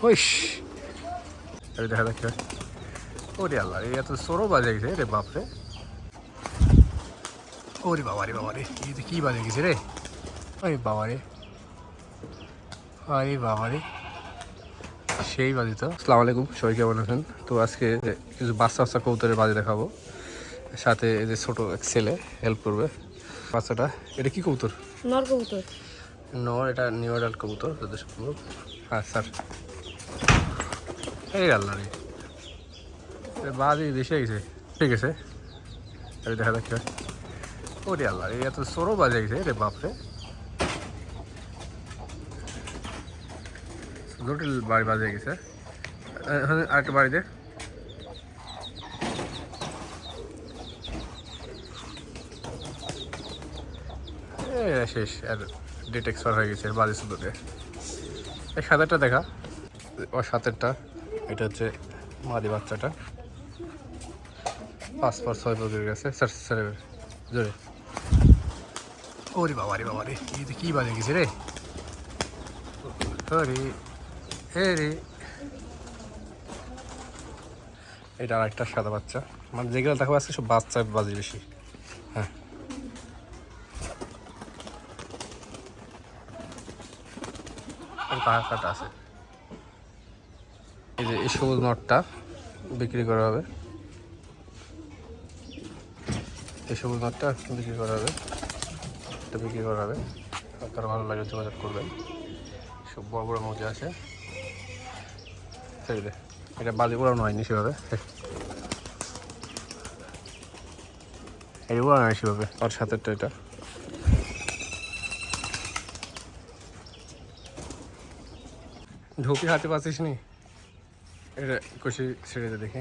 হুইস দেখা হয়। ওরে আল্লাহ, এই এত সরো বাজে গেছে রে, বাপরে। ওরে বাবা রে বাবা রে, এই তো কি বাজে গেছে রে। আরে বাবা রে। আরে বাবা রে। সেই বাজে তো। আসসালামু আলাইকুম, সবাই কেমন আছেন? তো আজকে কিছু বাচ্চা বাচ্চা কবুতরের বাজে দেখাবো। সাথে এই যে ছোটো এক ছেলে হেল্প করবে। বাচ্চাটা, এটা কি কবুতর? নর কবুতর। নর এটা নিউ অ্যাডাল্ট কবুতর যত সম্ভব হ্যাঁ স্যার। এই আল্লাহ রে বাজে বেশি গেছে। ঠিক আছে। দেখা যাক ওরে আল্লাহ রে এত সরো বাজে গেছে, রে বাপরে। জটিল বাড়ি বাজে গেছে। আরেকটা বাড়ি দে। শেষ। আর ডেট এক্সপায়ার হয়ে গেছে বাজে শুধুতে এই সাতেরটা দেখা। ও সাতেরটা, এটা হচ্ছে মাদি বাচ্চাটা। পাঁচ পাঁচ ছয় বছর গেছে। স্যার স্যার, জোরে। ওরে বাবা রে বাবা রে, এই কী বাজে গেছে রে। ওরে হে রে। এটা আর একটা সাদা বাচ্চা। মানে যেগুলো দেখা যাচ্ছে সব বাচ্চা বাজে বেশি। হ্যাঁ। আর পাহাড় আছে। এই যে এই সবুজ নটটা বিক্রি করা হবে। এই সবুজ নটটা বিক্রি করা হবে। এটা বিক্রি করা হবে। আপনার ভালো লাগে, যোগাযোগ করবেন। সব বড় বড় মজা আছে। সেই এটা বাজি পোড়ানো হয়নি সেভাবে। এই পোড়ানো হয় সেভাবে। আর সাথেরটা এটা। ঢুকি হাতে পাচ্ছিস নি? এটা কুশি ছেড়ে দে দেখি।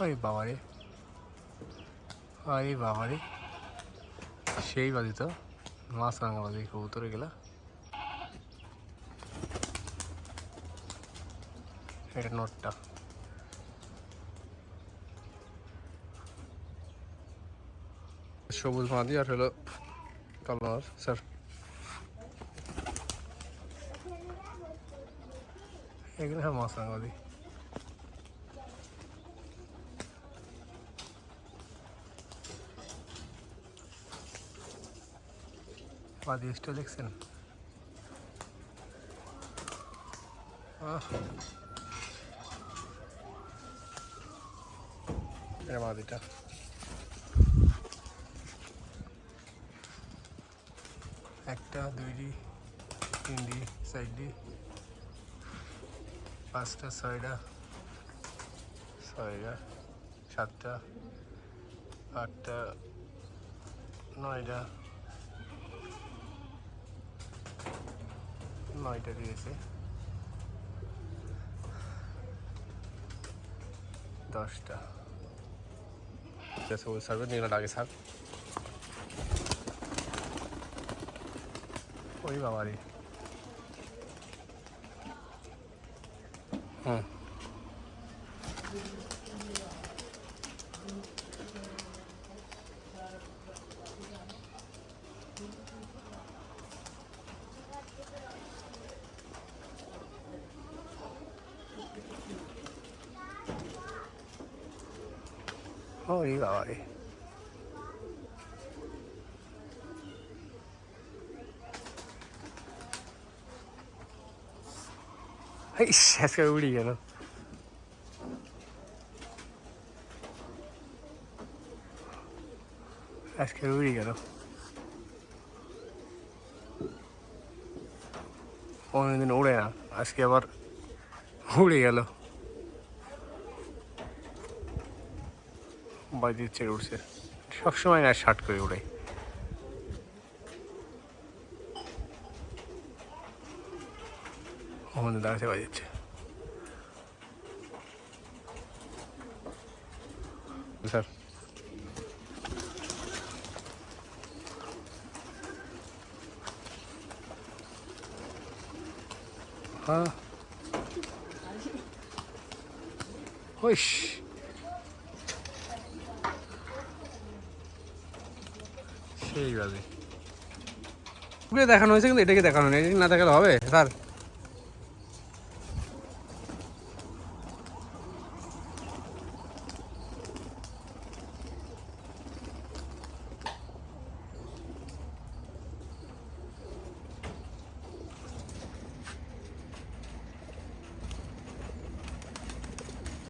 আরে বাবা রে আরে বাবা রে সেই বাজি তো। মাছ রাঙা বাজি কবুতরে গেলা। এটা নোটটা। সবুজ মাদি আর হলো কালার স্যার এগুলো হ্যাঁ মাছ মাদি মাদি এসটা দেখছেন আহ। এটা মাদিটা একটা দুইটি তিনটি চারটি পাঁচটা ছয়টা ছয়টা সাতটা, আটটা নয়টা নয়টা দিয়েছে। দশটা। ঠিক আছে ওই সার্ভে নীলাটা আগে সার ওই বাবারি হুম ওই বাবারি ইস, আজকে উড়ি গেল। আজকে উড়ি গেল। অনেকদিন উড়ে না আজকে আবার উড়ে গেল। দিচ্ছে উড়ছে সবসময় না শার্ট করে উড়ে। ওখানে দাঁড়াতে বাজাচ্ছে। স্যার। হ্যাঁ। ওইস। সেই বাজে দেখানো হয়েছে কিন্তু এটাকে দেখানো নেই না দেখালে হবে স্যার।